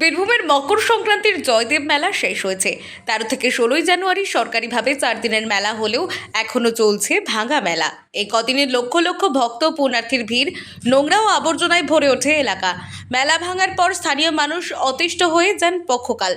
বীরভূমের মকর সংক্রান্তির জয়দেব মেলা শেষ হয়েছে। তেরো থেকে ষোলোই জানুয়ারি সরকারিভাবে চার দিনের মেলা হলেও এখনও চলছে ভাঙা মেলা। এই কদিনে লক্ষ লক্ষ ভক্ত পুণার্থীর ভিড় নোংরা ও আবর্জনায় ভরে ওঠে এলাকা। মেলা ভাঙার পর স্থানীয় মানুষ অতিষ্ঠ হয়ে যান পক্ষকাল।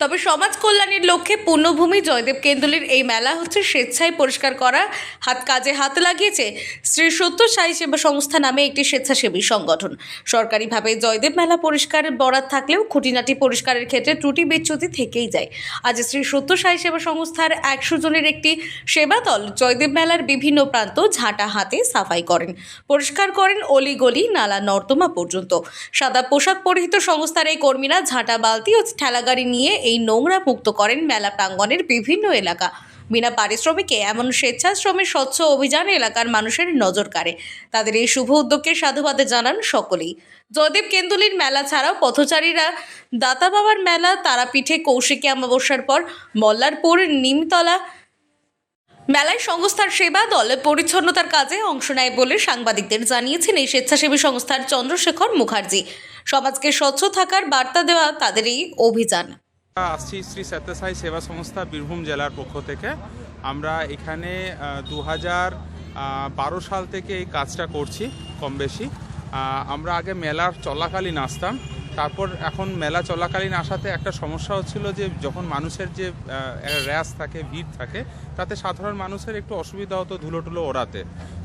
তবে সমাজ কল্যাণের লক্ষ্যে পুণ্যভূমি জয়দেব কেন্দুলির এই মেলা হচ্ছে স্বেচ্ছায় পরিষ্কার করা। হাত কাজে হাত লাগিয়েছে শ্রী সত্য সাই সেবা সংস্থা নামে একটি স্বেচ্ছাসেবী সংগঠন। সরকারিভাবে জয়দেব মেলা পরিষ্কার বরাদ থাকলেও খুঁটিনাটি পরিষ্কারের ক্ষেত্রে ত্রুটি বিচ্যুতি থেকেই যায়। আজ শ্রী সত্য সাই সেবা সংস্থার একশো জনের একটি সেবা দল জয়দেব মেলার বিভিন্ন প্রান্ত ঝাঁটা হাতে সাফাই করেন। পরিষ্কার করেন অলিগলি নালা নর্দমা পর্যন্ত। সাদা পোশাক পরিহিত সংস্থার এই কর্মীরা ঝাঁটা, বালতি ও ঠেলাগাড়ি নিয়ে এই নোংরা মুক্ত করেন মেলা প্রাঙ্গণের বিভিন্ন এলাকা। বিনা পারিশ্রমিকে এমন স্বেচ্ছাশ্রমের স্বচ্ছ অভিযান এলাকার মানুষের নজর কাড়ে। তাদের এই শুভ উদ্যোগকে সাধুবাদে জানান সকলেই। জয়দেব কেন্দুলির মেলা ছাড়াও পথচারীরা দাতা বাবার মেলা, তারাপীঠে কৌশিকী অমাবস্যার পর মল্লারপুর, নিমতলা মেলায় সংস্থার সেবা দল পরিচ্ছন্নতার কাজে অংশ নেয় বলে সাংবাদিকদের জানিয়েছেন এই স্বেচ্ছাসেবী সংস্থার চন্দ্রশেখর মুখার্জি। সমাজকে স্বচ্ছ থাকার বার্তা দেওয়া তাদের এই অভিযান। আসছি শ্রী সত্যসাই সেবা সংস্থা বীরভূম জেলার পক্ষ থেকে। আমরা এখানে দু হাজার বারো সাল থেকে এই কাজটা করছি কম বেশি। আমরা আগে মেলার চলাকালীন আসতাম। তারপর এখন মেলা চলাকালীন আসাতে একটা সমস্যা হচ্ছিল যে, যখন মানুষের যে র্যাস থাকে, ভিড় থাকে, তাতে সাধারণ মানুষের একটু অসুবিধা হতো ধুলো টুলো ওড়াতে।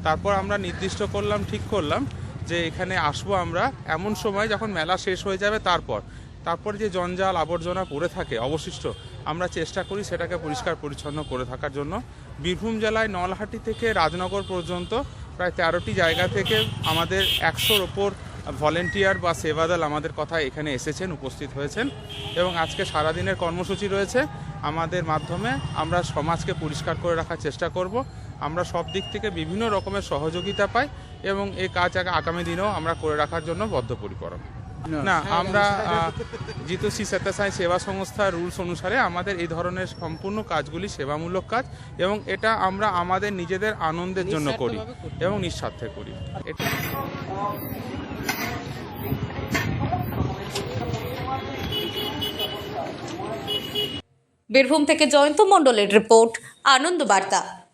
তারপর আমরা নির্দিষ্ট করলাম, ঠিক করলাম যে, এখানে আসব আমরা এমন সময় যখন মেলা শেষ হয়ে যাবে, তারপর। তারপর যে জঞ্জাল, আবর্জনা পড়ে থাকে, অবশিষ্ট, আমরা চেষ্টা করি সেটাকে পরিষ্কার পরিচ্ছন্ন করে থাকার জন্য। বীরভূম জেলায় নলহাটি থেকে রাজনগর পর্যন্ত প্রায় তেরোটি জায়গা থেকে আমাদের একশোর ওপর ভলেন্টিয়ার বা সেবাদল আমাদের কথা এখানে এসেছেন, উপস্থিত হয়েছেন এবং আজকে সারাদিনের কর্মসূচি রয়েছে। আমাদের মাধ্যমে আমরা সমাজকে পরিষ্কার করে রাখার চেষ্টা করব। আমরা সব দিক থেকে বিভিন্ন রকমের সহযোগিতা পাই এবং এই কাজ আগ- আগামী দিনেও আমরা করে রাখার জন্য বদ্ধপরিকর। না আমরা আহ, জিতু শ্রী সত্যসাই সেবা সংস্থার রুলস অনুসারে আমাদের এই ধরনের সম্পূর্ণ কাজগুলি সেবামূলক কাজ এবং এটা আমরা আমাদের নিজেদের আনন্দের জন্য করি। এবং নিঃস্বার্থে করি। এটা বীরভূম থেকে জয়ন্ত মণ্ডলের রিপোর্ট আনন্দ বার্তা।